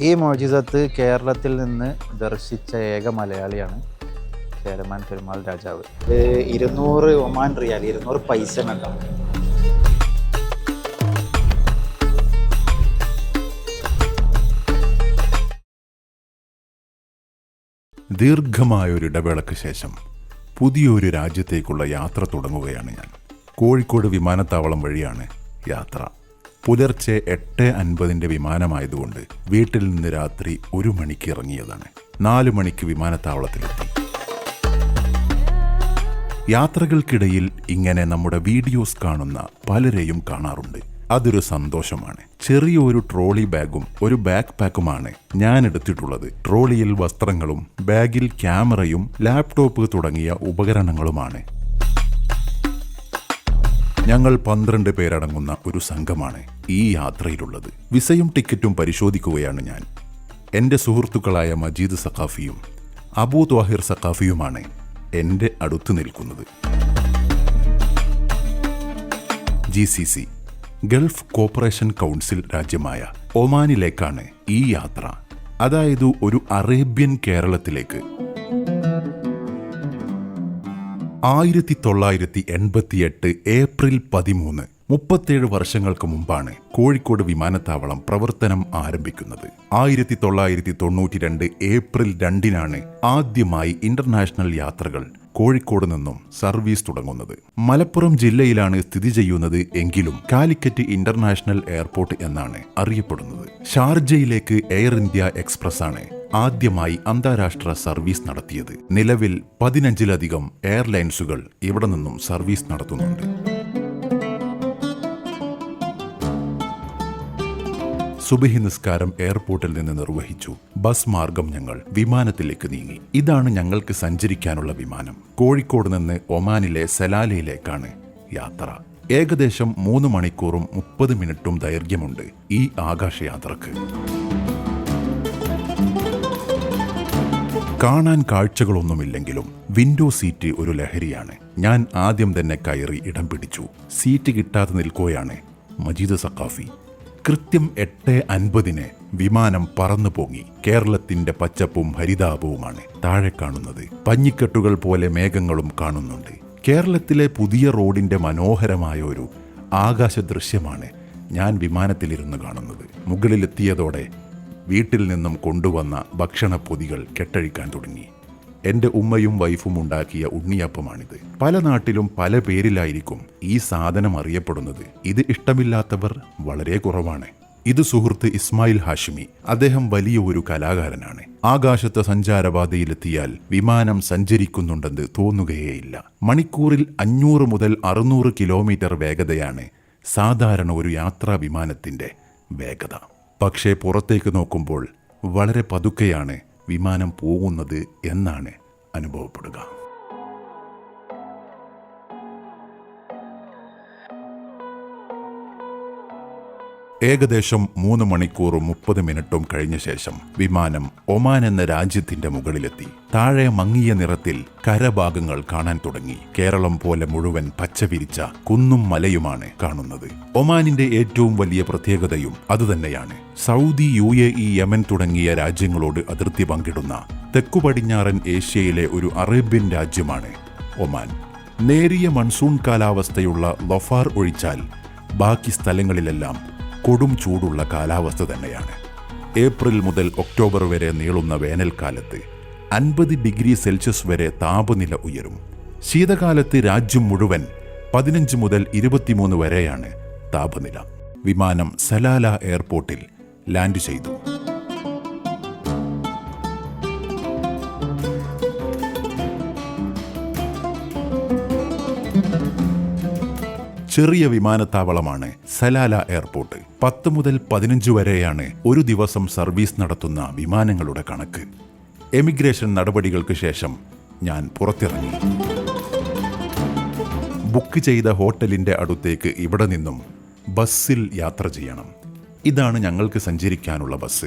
ഈ മോജിസത്ത് കേരളത്തിൽ നിന്ന് ദർശിച്ച ഏക മലയാളിയാണ് ചേരമാൻ പെരുമാൾ രാജാവ്. ഇരുന്നൂറ് ഒമാൻ റിയാൽ ഇരുന്നൂറ് പൈസ ദീർഘമായ ഒരു ഇടവേളയ്ക്ക് ശേഷം പുതിയൊരു രാജ്യത്തേക്കുള്ള യാത്ര തുടങ്ങുകയാണ് ഞാൻ. കോഴിക്കോട് വിമാനത്താവളം വഴിയാണ് യാത്ര. പുലർച്ചെ എട്ട് അൻപതിന്റെ വിമാനമായതുകൊണ്ട് വീട്ടിൽ നിന്ന് രാത്രി ഒരു മണിക്ക് ഇറങ്ങിയതാണ്. നാലു മണിക്ക് വിമാനത്താവളത്തിലെത്തി. യാത്രകൾക്കിടയിൽ ഇങ്ങനെ നമ്മുടെ വീഡിയോസ് കാണുന്ന പലരെയും കാണാറുണ്ട്. അതൊരു സന്തോഷമാണ്. ചെറിയൊരു ട്രോളി ബാഗും ഒരു ബാക്ക് പാക്കുമാണ് ഞാൻ എടുത്തിട്ടുള്ളത്. ട്രോളിയിൽ വസ്ത്രങ്ങളും ബാഗിൽ ക്യാമറയും ലാപ്ടോപ്പ് തുടങ്ങിയ ഉപകരണങ്ങളുമാണ്. ഞങ്ങൾ പന്ത്രണ്ട് പേരടങ്ങുന്ന ഒരു സംഘമാണ് ഈ യാത്രയിലുള്ളത്. വിസയും ടിക്കറ്റും പരിശോധിക്കുകയാണ് ഞാൻ. എന്റെ സുഹൃത്തുക്കളായ മജീദ് സഖാഫിയും അബൂ ത്വാഹിർ സഖാഫിയുമാണ് എന്റെ അടുത്ത് നിൽക്കുന്നത്. G C C Gulf Cooperation Council രാജ്യമായ ഒമാനിലേക്കാണ് ഈ യാത്ര. അതായത് ഒരു അറേബ്യൻ കേരളത്തിലേക്ക്. ആയിരത്തി തൊള്ളായിരത്തി എൺപത്തിയെട്ട് ഏപ്രിൽ പതിമൂന്ന് മുപ്പത്തേഴ് വർഷങ്ങൾക്ക് മുമ്പാണ് കോഴിക്കോട് വിമാനത്താവളം പ്രവർത്തനം ആരംഭിക്കുന്നത്. ആയിരത്തി തൊള്ളായിരത്തി തൊണ്ണൂറ്റി രണ്ട് ഏപ്രിൽ രണ്ടിനാണ് ആദ്യമായി ഇന്റർനാഷണൽ യാത്രകൾ കോഴിക്കോട് നിന്നും സർവീസ് തുടങ്ങുന്നത്. മലപ്പുറം ജില്ലയിലാണ് സ്ഥിതി ചെയ്യുന്നത് എങ്കിലും കാലിക്കറ്റ് ഇന്റർനാഷണൽ എയർപോർട്ട് എന്നാണ് അറിയപ്പെടുന്നത്. ഷാർജയിലേക്ക് എയർ ഇന്ത്യ എക്സ്പ്രസ് ആണ് ആദ്യമായി അന്താരാഷ്ട്ര സർവീസ് നടത്തിയത്. നിലവിൽ പതിനഞ്ചിലധികം എയർലൈൻസുകൾ ഇവിടെ നിന്നും സർവീസ് നടത്തുന്നുണ്ട്. സുബഹി നിസ്കാരം എയർപോർട്ടിൽ നിന്ന് നിർവഹിച്ചു. ബസ് മാർഗം ഞങ്ങൾ വിമാനത്തിലേക്ക് നീങ്ങി. ഇതാണ് ഞങ്ങൾക്ക് സഞ്ചരിക്കാനുള്ള വിമാനം. കോഴിക്കോട് നിന്ന് ഒമാനിലെ സലാലയിലേക്കാണ് യാത്ര. ഏകദേശം മൂന്ന് മണിക്കൂറും മുപ്പത് മിനിറ്റും ദൈർഘ്യമുണ്ട് ഈ ആകാശയാത്രക്ക്. കാണാൻ കാഴ്ചകളൊന്നുമില്ലെങ്കിലും വിൻഡോ സീറ്റ് ഒരു ലഹരിയാണ്. ഞാൻ ആദ്യം തന്നെ കയറി ഇടം പിടിച്ചു. സീറ്റ് കിട്ടാതെ നിൽക്കുകയാണ് മജീദ് സക്കാഫി കൃത്യം എട്ട് അൻപതിന് വിമാനം പറന്നു പോങ്ങി കേരളത്തിന്റെ പച്ചപ്പും ഹരിതാപവുമാണ് താഴെ കാണുന്നത്. പഞ്ഞിക്കെട്ടുകൾ പോലെ മേഘങ്ങളും കാണുന്നുണ്ട്. കേരളത്തിലെ പുതിയ റോഡിന്റെ മനോഹരമായ ഒരു ആകാശ ദൃശ്യമാണ് ഞാൻ വിമാനത്തിലിരുന്ന് കാണുന്നത്. മുകളിലെത്തിയതോടെ വീട്ടിൽ നിന്നും കൊണ്ടുവന്ന ഭക്ഷണപ്പൊതികൾ കെട്ടഴിക്കാൻ തുടങ്ങി. എന്റെ ഉമ്മയും വൈഫും ഉണ്ടാക്കിയ ഉണ്ണിയപ്പമാണിത്. പല നാട്ടിലും പല പേരിലായിരിക്കും ഈ സാധനം അറിയപ്പെടുന്നത്. ഇത് ഇഷ്ടമില്ലാത്തവർ വളരെ കുറവാണ്. ഇത് സുഹൃത്ത് ഇസ്മായിൽ ഹാഷിമി. അദ്ദേഹം വലിയ ഒരു കലാകാരനാണ്. ആകാശത്ത് സഞ്ചാരപാതയിലെത്തിയാൽ വിമാനം സഞ്ചരിക്കുന്നുണ്ടെന്ന് തോന്നുകയേയില്ല. മണിക്കൂറിൽ അഞ്ഞൂറ് മുതൽ അറുന്നൂറ് കിലോമീറ്റർ വേഗതയാണ് സാധാരണ ഒരു യാത്രാ വിമാനത്തിന്റെ വേഗത. പക്ഷേ പുറത്തേക്ക് നോക്കുമ്പോൾ വളരെ പതുക്കെയാണ് വിമാനം പോകുന്നത് എന്നാണ് അനുഭവപ്പെടുക. ഏകദേശം മൂന്ന് മണിക്കൂറും മുപ്പത് മിനിറ്റും കഴിഞ്ഞ ശേഷം വിമാനം ഒമാൻ എന്ന രാജ്യത്തിന്റെ മുകളിലെത്തി. താഴെ മങ്ങിയ നിറത്തിൽ കരഭാഗങ്ങൾ കാണാൻ തുടങ്ങി. കേരളം പോലെ മുഴുവൻ പച്ചവിരിച്ച കുന്നും മലയുമാണ് കാണുന്നത്. ഒമാനിന്റെ ഏറ്റവും വലിയ പ്രത്യേകതയും അതുതന്നെയാണ്. Saudi U A E Yemen തുടങ്ങിയ രാജ്യങ്ങളോട് അതിർത്തി പങ്കിടുന്ന തെക്കു പടിഞ്ഞാറൻ ഏഷ്യയിലെ ഒരു അറേബ്യൻ രാജ്യമാണ് ഒമാൻ. നേരിയ മൺസൂൺ കാലാവസ്ഥയുള്ള ലൊഫാർ ഒഴിച്ചാൽ ബാക്കി സ്ഥലങ്ങളിലെല്ലാം കൊടും ചൂടുള്ള കാലാവസ്ഥ തന്നെയാണ്. ഏപ്രിൽ മുതൽ ഒക്ടോബർ വരെ നീളുന്ന വേനൽക്കാലത്ത് അൻപത് ഡിഗ്രി സെൽഷ്യസ് വരെ താപനില ഉയരും. ശീതകാലത്ത് രാജ്യം മുഴുവൻ പതിനഞ്ച് മുതൽ ഇരുപത്തിമൂന്ന് വരെയാണ് താപനില. വിമാനം സലാല എയർപോർട്ടിൽ ലാൻഡ് ചെയ്തു. ചെറിയ വിമാനത്താവളമാണ് സലാല എയർപോർട്ട്. പത്ത് മുതൽ പതിനഞ്ച് വരെയാണ് ഒരു ദിവസം സർവീസ് നടത്തുന്ന വിമാനങ്ങളുടെ കണക്ക്. എമിഗ്രേഷൻ നടപടികൾക്ക് ശേഷം ഞാൻ പുറത്തിറങ്ങി. ബുക്ക് ചെയ്ത ഹോട്ടലിന്റെ അടുത്തേക്ക് ഇവിടെ നിന്നും ബസ്സിൽ യാത്ര ചെയ്യണം. ഇതാണ് ഞങ്ങൾക്ക് സഞ്ചരിക്കാനുള്ള ബസ്.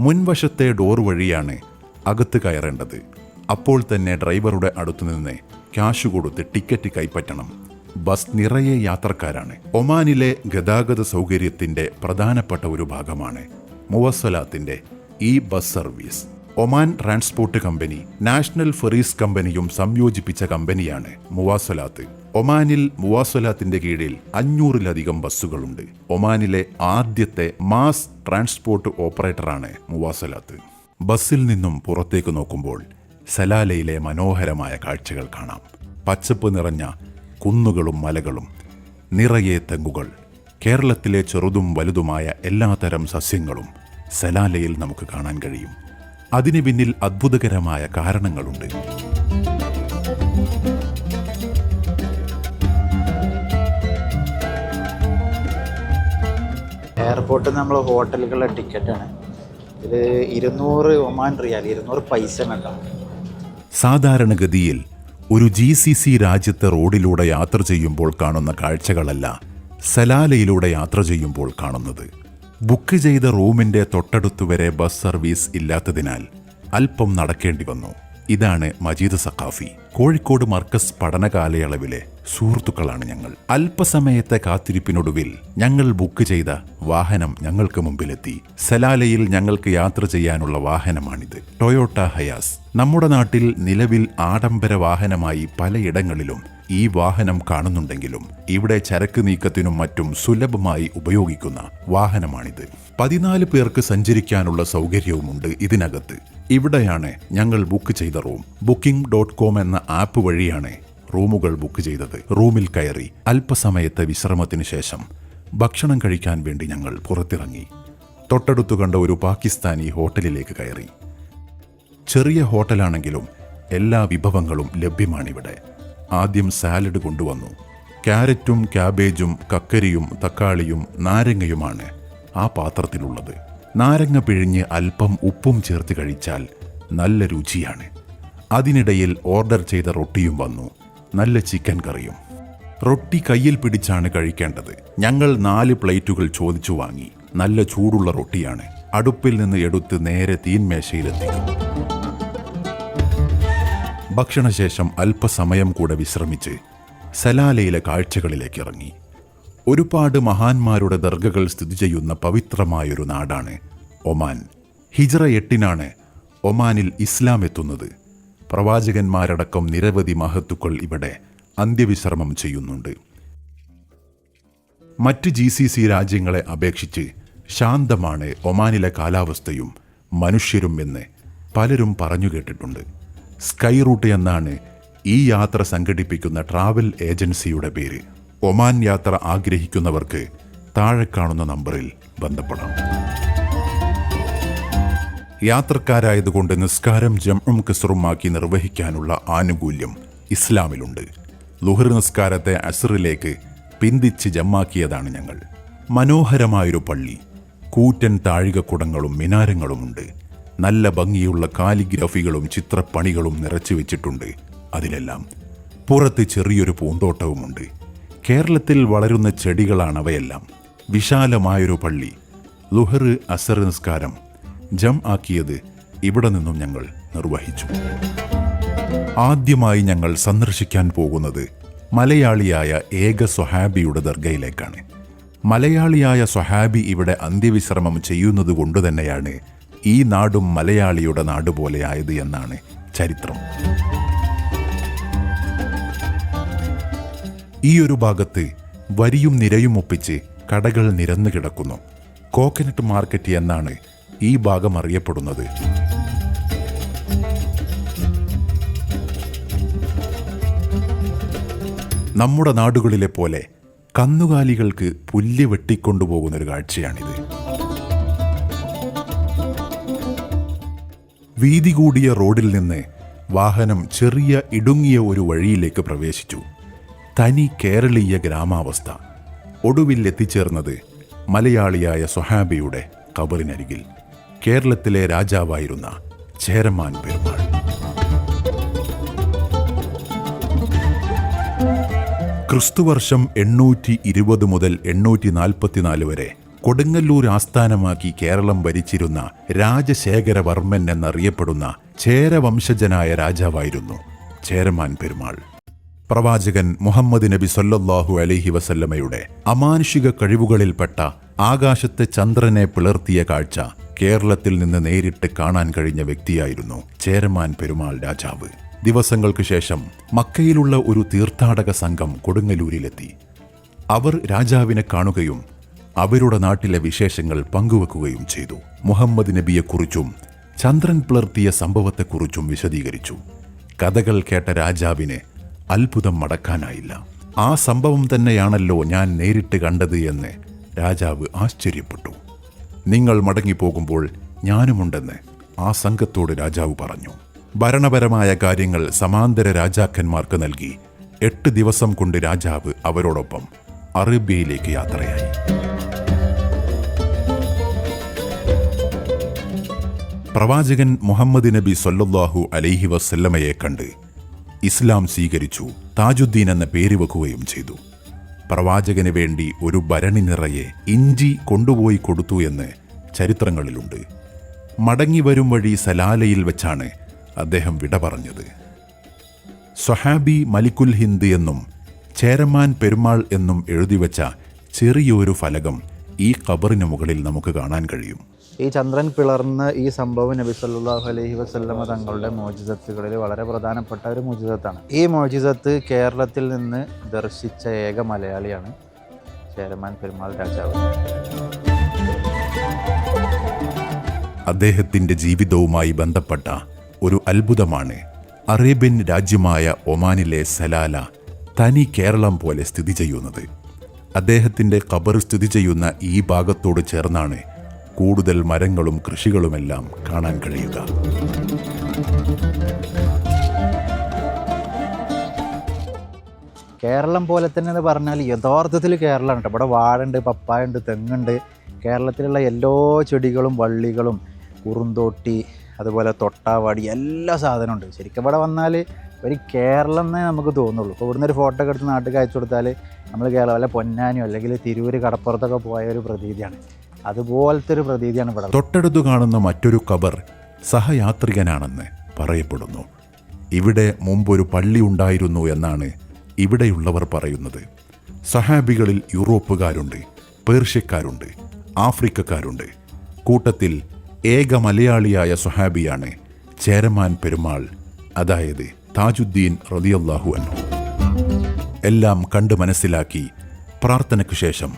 മുൻവശത്തെ ഡോർ വഴിയാണ് അകത്ത് കയറേണ്ടത്. അപ്പോൾ തന്നെ ഡ്രൈവറുടെ അടുത്തുനിന്ന് ക്യാഷ് കൊടുത്ത് ടിക്കറ്റ് കൈപ്പറ്റണം. ബസ് നിറയെ യാത്രക്കാരാണ്. ഒമാനിലെ ഗതാഗത സൗകര്യത്തിന്റെ പ്രധാനപ്പെട്ട ഒരു ഭാഗമാണ് മുവസ്വലാത്തിന്റെ ഈ bus service. Oman transport company national ferries കമ്പനിയും സംയോജിപ്പിച്ച കമ്പനിയാണ് മുവാസ്വലാത്ത് ഒമാനിൽ മുവാസ്വലാത്തിന്റെ കീഴിൽ അഞ്ഞൂറിലധികം ബസ്സുകളുണ്ട്. ഒമാനിലെ ആദ്യത്തെ മാസ് ട്രാൻസ്പോർട്ട് ഓപ്പറേറ്ററാണ് മുവാസ്വലാത്ത് ബസ്സിൽ നിന്നും പുറത്തേക്ക് നോക്കുമ്പോൾ സലാലയിലെ മനോഹരമായ കാഴ്ചകൾ കാണാം. പച്ചപ്പ് നിറഞ്ഞ കുന്നുകളും മലകളും നിറയെ തെങ്ങുകൾ കേരളത്തിലെ ചെറുതും വലുതുമായ എല്ലാതരം സസ്യങ്ങളും സലാലയിൽ നമുക്ക് കാണാൻ കഴിയും. അതിന് പിന്നിൽ അത്ഭുതകരമായ കാരണങ്ങളുണ്ട്. എയർപോർട്ടിൽ നമ്മൾ ഹോട്ടലുകളുടെ ടിക്കറ്റാണ്. ഇത് ഇരുന്നൂറ് ഒമാൻ റിയാൽ ഇരുന്നൂറ് പൈസ ഉണ്ടാവും. സാധാരണഗതിയിൽ ഒരു ജി സി സി രാജ്യത്തെ റോഡിലൂടെ യാത്ര ചെയ്യുമ്പോൾ കാണുന്ന കാഴ്ചകളല്ല സലാലയിലൂടെ യാത്ര ചെയ്യുമ്പോൾ കാണുന്നത്. ബുക്ക് ചെയ്ത റൂമിന്റെ തൊട്ടടുത്തുവരെ ബസ് സർവീസ് ഇല്ലാത്തതിനാൽ അല്പം നടക്കേണ്ടി വന്നു. ഇതാണ് മജീദ് സഖാഫി. കോഴിക്കോട് മർക്കസ് പഠന കാലയളവിലെ സുഹൃത്തുക്കളാണ് ഞങ്ങൾ. അല്പസമയത്തെ കാത്തിരിപ്പിനൊടുവിൽ ഞങ്ങൾ ബുക്ക് ചെയ്ത വാഹനം ഞങ്ങൾക്ക് മുമ്പിലെത്തി. സലാലയിൽ ഞങ്ങൾക്ക് യാത്ര ചെയ്യാനുള്ള വാഹനമാണിത്. ടൊയോട്ട ഹയാസ്. നമ്മുടെ നാട്ടിൽ നിലവിൽ ആഡംബര വാഹനമായി പലയിടങ്ങളിലും ഈ വാഹനം കാണുന്നുണ്ടെങ്കിലും ഇവിടെ ചരക്ക് നീക്കത്തിനും മറ്റും സുലഭമായി ഉപയോഗിക്കുന്ന വാഹനമാണിത്. പതിനാല് പേർക്ക് സഞ്ചരിക്കാനുള്ള സൗകര്യവുമുണ്ട് ഇതിനകത്ത്. ഇവിടെയാണ് ഞങ്ങൾ ബുക്ക് ചെയ്ത റൂം. ബുക്കിംഗ് ഡോട്ട് കോം എന്ന ആപ്പ് വഴിയാണ് റൂമുകൾ ബുക്ക് ചെയ്തത്. റൂമിൽ കയറി അല്പസമയത്തെ വിശ്രമത്തിന് ശേഷം ഭക്ഷണം കഴിക്കാൻ വേണ്ടി ഞങ്ങൾ പുറത്തിറങ്ങി. തൊട്ടടുത്തു കണ്ട ഒരു പാകിസ്ഥാനി ഹോട്ടലിലേക്ക് കയറി. ചെറിയ ഹോട്ടലാണെങ്കിലും എല്ലാ വിഭവങ്ങളും ലഭ്യമാണിവിടെ. ആദ്യം സാലഡ് കൊണ്ടുവന്നു. ക്യാരറ്റും ക്യാബേജും കക്കരിയും തക്കാളിയും നാരങ്ങയുമാണ് ആ പാത്രത്തിലുള്ളത്. നാരങ്ങ പിഴിഞ്ഞ് അല്പം ഉപ്പും ചേർത്ത് കഴിച്ചാൽ നല്ല രുചിയാണ്. അതിനിടയിൽ ഓർഡർ ചെയ്ത റൊട്ടിയും വന്നു. നല്ല ചിക്കൻ കറിയും. റൊട്ടി കയ്യിൽ പിടിച്ചാണ് കഴിക്കേണ്ടത്. ഞങ്ങൾ നാല് പ്ലേറ്റുകൾ ചോദിച്ചു വാങ്ങി. നല്ല ചൂടുള്ള റൊട്ടിയാണ്. അടുപ്പിൽ നിന്ന് എടുത്ത് നേരെ തീൻമേശയിലെത്തി. ഭക്ഷണശേഷം അല്പസമയം കൂടെ വിശ്രമിച്ച് സലാലയിലെ കാഴ്ചകളിലേക്ക് ഇറങ്ങി. ഒരുപാട് മഹാന്മാരുടെ ദർഗകൾ സ്ഥിതി ചെയ്യുന്ന പവിത്രമായൊരു നാടാണ് ഒമാൻ. ഹിജ്റ എട്ടിനാണ് ഒമാനിൽ ഇസ്ലാം എത്തുന്നത്. പ്രവാചകന്മാരടക്കം നിരവധി മഹത്തുക്കൾ ഇവിടെ അന്ത്യവിശ്രമം ചെയ്യുന്നുണ്ട്. മറ്റ് ജി സി സി രാജ്യങ്ങളെ അപേക്ഷിച്ച് ശാന്തമാണ് ഒമാനിലെ കാലാവസ്ഥയും മനുഷ്യരും എന്ന് പലരും പറഞ്ഞു കേട്ടിട്ടുണ്ട്. സ്കൈ റൂട്ട് എന്നാണ് ഈ യാത്ര സംഘടിപ്പിക്കുന്ന ട്രാവൽ ഏജൻസിയുടെ പേര്. ഒമാൻ യാത്ര ആഗ്രഹിക്കുന്നവർക്ക് താഴെ കാണുന്ന നമ്പറിൽ ബന്ധപ്പെടാം. യാത്രക്കാരായതുകൊണ്ട് നിസ്കാരം ജംഉം കിസറുമാക്കി നിർവഹിക്കാനുള്ള ആനുകൂല്യം ഇസ്ലാമിലുണ്ട്. ലുഹർ നിസ്കാരത്തെ അസറിലേക്ക് പിന്തിച്ച് ജമ്മാക്കിയതാണ് ഞങ്ങൾ. മനോഹരമായൊരു പള്ളി. കൂറ്റൻ താഴികക്കുടങ്ങളും മിനാരങ്ങളുമുണ്ട്. നല്ല ഭംഗിയുള്ള കാലിഗ്രാഫികളും ചിത്രപ്പണികളും നിറച്ചു വെച്ചിട്ടുണ്ട് അതിലെല്ലാം. പുറത്ത് ചെറിയൊരു പൂന്തോട്ടവുമുണ്ട്. കേരളത്തിൽ വളരുന്ന ചെടികളാണ് അവയെല്ലാം വിശാലമായൊരു പള്ളി. ലുഹർ അസർ നിസ്കാരം. ജം ആക്കിയത് ഇവിടെ നിന്നും ഞങ്ങൾ നിർവഹിച്ചു. ആദ്യമായി ഞങ്ങൾ സന്ദർശിക്കാൻ പോകുന്നത് മലയാളിയായ ഏക സ്വഹാബിയുടെ ദർഗയിലേക്കാണ്. മലയാളിയായ സ്വഹാബി ഇവിടെ അന്ത്യവിശ്രമം ചെയ്യുന്നത് കൊണ്ട് തന്നെയാണ് ഈ നാടും മലയാളിയുടെ നാട് പോലെ ആയത് എന്നാണ് ചരിത്രം. ഈ ഒരു ഭാഗത്ത് വരിയും നിരയും ഒപ്പിച്ച് കടകൾ നിരന്നു കിടക്കുന്നു. കോക്കനട്ട് മാർക്കറ്റ് എന്നാണ് ഈ ഭാഗം അറിയപ്പെടുന്നത്. നമ്മുടെ നാടുകളിലെ പോലെ കന്നുകാലികൾക്ക് പുല്ല് വെട്ടിക്കൊണ്ടുപോകുന്നൊരു കാഴ്ചയാണിത്. വീതി കൂടിയ റോഡിൽ നിന്ന് വാഹനം ചെറിയ ഇടുങ്ങിയ ഒരു വഴിയിലേക്ക് പ്രവേശിച്ചു. തനി കേരളീയ ഗ്രാമാവസ്ഥ. ഒടുവിൽ എത്തിച്ചേർന്നത് മലയാളിയായ സൊഹാബിയുടെ കബറിനരികിൽ കേരളത്തിലെ രാജാവായിരുന്ന ചേരമാൻ പെരുമാൾ. ക്രിസ്തുവർഷം എണ്ണൂറ്റി ഇരുപത് മുതൽ എണ്ണൂറ്റി നാൽപ്പത്തിനാല് വരെ കൊടുങ്ങല്ലൂർ ആസ്ഥാനമാക്കി കേരളം ഭരിച്ചിരുന്ന രാജശേഖരവർമ്മൻ എന്നറിയപ്പെടുന്ന ചേരവംശജനായ രാജാവായിരുന്നു ചേരമാൻ പെരുമാൾ. പ്രവാചകൻ മുഹമ്മദ് നബി സൊല്ലാഹു അലഹി വസല്ലമയുടെ അമാനുഷിക കഴിവുകളിൽപ്പെട്ട ആകാശത്തെ ചന്ദ്രനെ പിളർത്തിയ കാഴ്ച കേരളത്തിൽ നിന്ന് നേരിട്ട് കാണാൻ കഴിഞ്ഞ വ്യക്തിയായിരുന്നു ചേരമാൻ പെരുമാൾ രാജാവ്. ദിവസങ്ങൾക്ക് ശേഷം മക്കയിലുള്ള ഒരു തീർത്ഥാടക സംഘം കൊടുങ്ങല്ലൂരിലെത്തി. അവർ രാജാവിനെ കാണുകയും അവരുടെ നാട്ടിലെ വിശേഷങ്ങൾ പങ്കുവെക്കുകയും ചെയ്തു. മുഹമ്മദ് നബിയെക്കുറിച്ചും ചന്ദ്രൻ പിളർത്തിയ സംഭവത്തെക്കുറിച്ചും വിശദീകരിച്ചു. കഥകൾ കേട്ട രാജാവിന് അത്ഭുതം മടക്കാനായില്ല. ആ സംഭവം തന്നെയാണല്ലോ ഞാൻ നേരിട്ട് കണ്ടത് എന്ന് രാജാവ് ആശ്ചര്യപ്പെട്ടു. നിങ്ങൾ മടങ്ങിപ്പോകുമ്പോൾ ഞാനുമുണ്ടെന്ന് ആ സംഘത്തോട് രാജാവ് പറഞ്ഞു. ഭരണപരമായ കാര്യങ്ങൾ സമാന്തര രാജാക്കന്മാർക്ക് നൽകി എട്ട് ദിവസം കൊണ്ട് രാജാവ് അവരോടൊപ്പം അറേബ്യയിലേക്ക് യാത്രയായി. പ്രവാചകൻ മുഹമ്മദ് നബി സൊല്ലാഹു അലൈഹി വസല്ലമയെ കണ്ട് ഇസ്ലാം സ്വീകരിച്ചു താജുദ്ദീൻ എന്ന പേര് വെക്കുകയും ചെയ്തു. പ്രവാചകന് വേണ്ടി ഒരു ഭരണി നിറയെ ഇഞ്ചി കൊണ്ടുപോയി കൊടുത്തു എന്ന് ചരിത്രങ്ങളിലുണ്ട്. മടങ്ങി വരും വഴി സലാലയിൽ വെച്ചാണ് അദ്ദേഹം വിട പറഞ്ഞത്. സൊഹാബി മലിക്കുൽ ഹിന്ദ് എന്നും ചേരമാൻ പെരുമാൾ എന്നും എഴുതിവെച്ച ചെറിയൊരു ഫലകം ഈ ഖബറിന് മുകളിൽ നമുക്ക് കാണാൻ കഴിയും. ഈ ചന്ദ്രൻ പിളർന്ന് ഈ സംഭവം നബി സല്ലാഹു അലൈഹി വസല്ലമ തങ്ങളുടെ മോചിതത്തുകളിൽ വളരെ പ്രധാനപ്പെട്ട ഒരു മോചിതത്താണ്. ഈ മോചിതത്ത് കേരളത്തിൽ നിന്ന് ദർശിച്ച ഏക മലയാളിയാണ് ചേരമാൻ പെരുമാൾ രാജാവ്. അദ്ദേഹത്തിന്റെ ജീവിതവുമായി ബന്ധപ്പെട്ട ഒരു അത്ഭുതമാണ് അറേബ്യൻ രാജ്യമായ ഒമാനിലെ സലാല തനി കേരളം പോലെ സ്ഥിതി ചെയ്യുന്നത്. അദ്ദേഹത്തിന്റെ ഖബർ സ്ഥിതി ചെയ്യുന്ന ഈ ഭാഗത്തോട് ചേർന്നാണ് കൂടുതൽ മരങ്ങളും കൃഷികളുമെല്ലാം കാണാൻ കഴിയുക. കേരളം പോലെ തന്നെ എന്ന് പറഞ്ഞാൽ യഥാർത്ഥത്തിൽ കേരളമാണ് കേട്ടോ. ഇവിടെ വാഴുണ്ട് പപ്പായുണ്ട് തെങ്ങുണ്ട്. കേരളത്തിലുള്ള എല്ലാ ചെടികളും വള്ളികളും കുറുന്തോട്ടി അതുപോലെ തൊട്ടാവാടി എല്ലാ സാധനവും ഉണ്ട് ശരിക്കും ഇവിടെ വന്നാൽ ഒരു കേരളം എന്നേ നമുക്ക് തോന്നുള്ളൂ. ഇപ്പോൾ ഇവിടുന്ന് ഒരു ഫോട്ടോ ഒക്കെ എടുത്ത് നാട്ടിൽ അയച്ചു കൊടുത്താൽ നമ്മൾ കേരളം വല്ല പൊന്നാനിയോ അല്ലെങ്കിൽ തിരൂര് കടപ്പുറത്തൊക്കെ പോയ ഒരു പ്രതീതിയാണ്. അതുപോലത്തെ ഒരു പ്രതീതിയാണ് ഇവിടെ. തൊട്ടടുത്ത് കാണുന്ന മറ്റൊരു കബർ സഹയാത്രികനാണെന്ന് പറയപ്പെടുന്നു. ഇവിടെ മുമ്പൊരു പള്ളി ഉണ്ടായിരുന്നു എന്നാണ് ഇവിടെയുള്ളവർ പറയുന്നത്. സഹാബികളിൽ യൂറോപ്പുകാരുണ്ട് പേർഷ്യക്കാരുണ്ട് ആഫ്രിക്കക്കാരുണ്ട്. കൂട്ടത്തിൽ ഏക മലയാളിയായ സുഹാബിയാണ് ചേരമാൻ പെരുമാൾ. അതായത് താജുദ്ദീൻ റളിയല്ലാഹു അൻഹു. എല്ലാം കണ്ട് മനസ്സിലാക്കി പ്രാർത്ഥനയ്ക്കു ശേഷം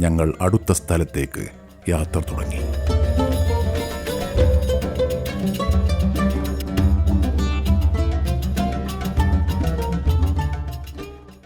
ഞങ്ങൾ അടുത്ത സ്ഥലത്തേക്ക് യാത്ര തുടങ്ങി.